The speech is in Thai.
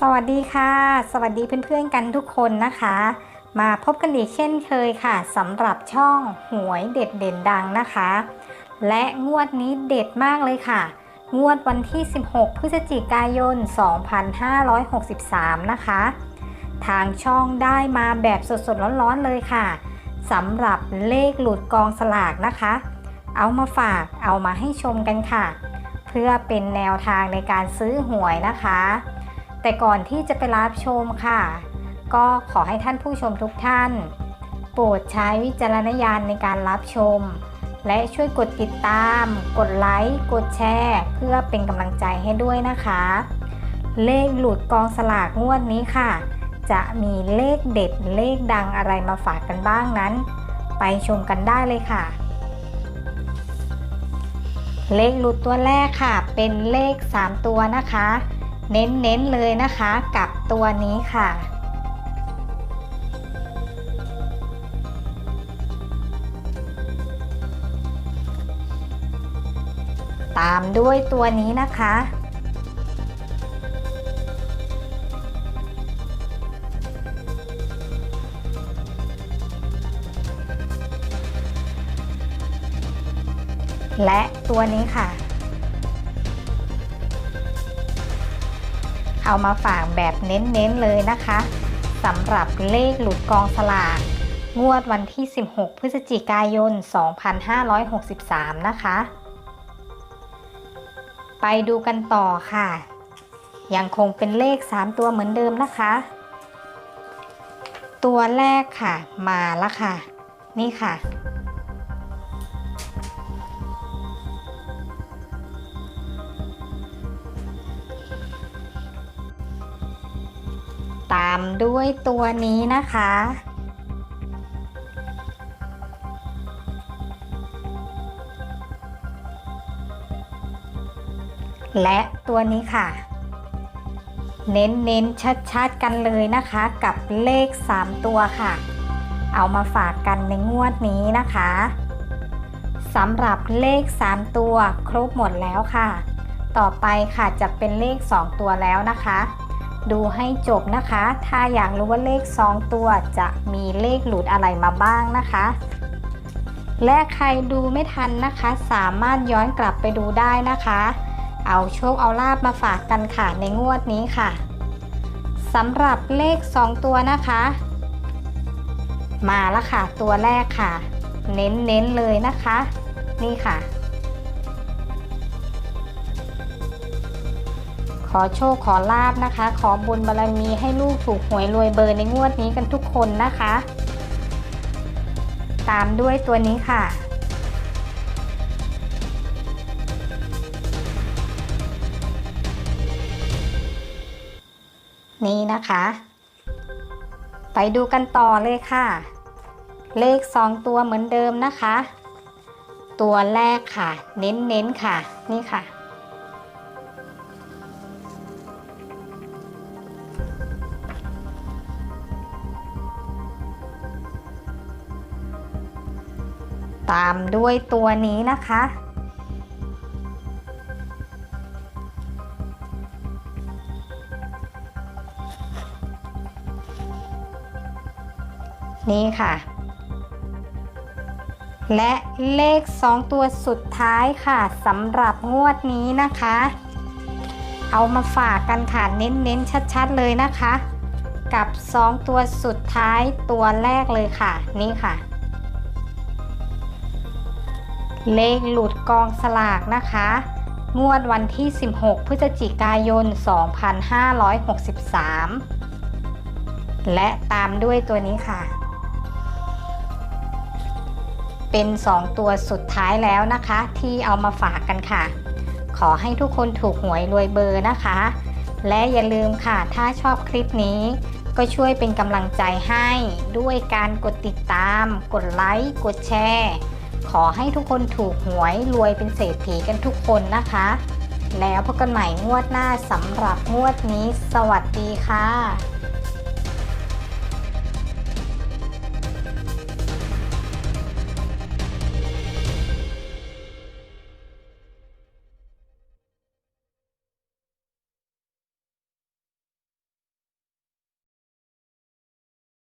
สวัสดีค่ะ สวัสดีเพื่อนๆกันทุกคนนะคะ มาพบกันอีกเช่นเคยค่ะสำหรับช่องหวยเด็ดเด่นดังนะคะ และงวดนี้เด็ดมากเลยค่ะ งวดวันที่ 16 พฤศจิกายน 2563 นะคะ ทางช่องได้มาแบบสดๆร้อนๆเลยค่ะสำหรับเลขหลุดกองสลากนะคะ เอามาฝากเอามาให้ชมกันค่ะ เพื่อเป็นแนวทางในการซื้อหวยนะคะ แต่ก่อนที่จะไปรับชมค่ะ ก็ขอให้ท่านผู้ชมทุกท่าน โปรดใช้วิจารณญาณในการรับชม และช่วยกดติดตาม กดไลค์ กดแชร์ เพื่อเป็นกำลังใจให้ด้วยนะคะ เลขหลุดกองสลากงวดนี้ค่ะ จะมีเลขเด็ดเลขดังอะไรมาฝากกันบ้างนั้น ไปชมกันได้เลยค่ะเลขหลุดตัวแรกค่ะ เป็นเลข 3 ตัวนะคะ เน้นๆเลยนะคะกับตัวนี้ค่ะ ตามด้วยตัวนี้นะคะ และตัวนี้ค่ะ เอามาฝากแบบเน้นๆเลยนะคะสำหรับเลขหลุดกองสลากงวดวันที่ 16 พฤศจิกายน 2563 นะคะ ไปดูกันต่อค่ะ ยังคงเป็นเลข 3 ตัวเหมือนเดิมนะคะ ตัวแรกค่ะ มาล้วค่ะ นี่ค่ะ ตามด้วยตัวนี้นะคะ และตัวนี้ค่ะ เน้นเน้นชัดชัดๆกันเลยนะคะ กับเลข 3 ตัวค่ะ เอามาฝากกันในงวดนี้นะคะสำหรับเลข 3 ตัวครบหมดแล้วค่ะ ต่อไปค่ะจะเป็นเลข 2 ตัวแล้วนะคะ ดูให้จบนะคะ ถ้าอยากรู้ว่าเลข 2 ตัวจะมีเลขหลุดอะไรมาบ้างนะคะ และใครดูไม่ทันนะคะ สามารถย้อนกลับไปดูได้นะคะ เอาโชคเอาลาบมาฝากกันค่ะในงวดนี้ค่ะสำหรับเลข 2 ตัวนะคะ มาแล้วค่ะตัวแรกค่ะ เน้นๆเลยนะคะ นี่ค่ะ ขอโชคขอลาบนะคะ ขอบุญบารรมีให้ลูกถูกหวยรวยเบอร์ในงวดนี้กันทุกคนนะคะ ตามด้วยตัวนี้ค่ะ นี่นะคะ ไปดูกันต่อเลยค่ะ เลข 2 ตัวเหมือนเดิมนะคะ ตัวแรกค่ะ เน้นๆค่ะ นี่ค่ะ ตามด้วยตัวนี้นะคะ นี่ค่ะ และเลข 2 ตัวสุดท้ายค่ะสำหรับงวดนี้นะคะ เอามาฝากกันค่ะเน้นๆชัดๆเลยนะคะกับ 2 ตัวสุดท้ายตัวแรกเลยค่ะ นี่ค่ะ เลขหลุดกองสลากนะคะ งวดวันที่ 16 พฤศจิกายน 2563 และตามด้วยตัวนี้ค่ะ เป็น 2 ตัวสุดท้ายแล้วนะคะ ที่เอามาฝากกันค่ะ ขอให้ทุกคนถูกหวยรวยเบอร์นะคะ และอย่าลืมค่ะ ถ้าชอบคลิปนี้ก็ช่วยเป็นกำลังใจให้ด้วยการกดติดตาม กดไลค์ กดแชร์ ขอให้ทุกคนถูกหวยรวยเป็นเศรษฐีกันทุกคนนะคะ แล้วพบกันใหม่งวดหน้าสำหรับงวดนี้ สวัสดีค่ะ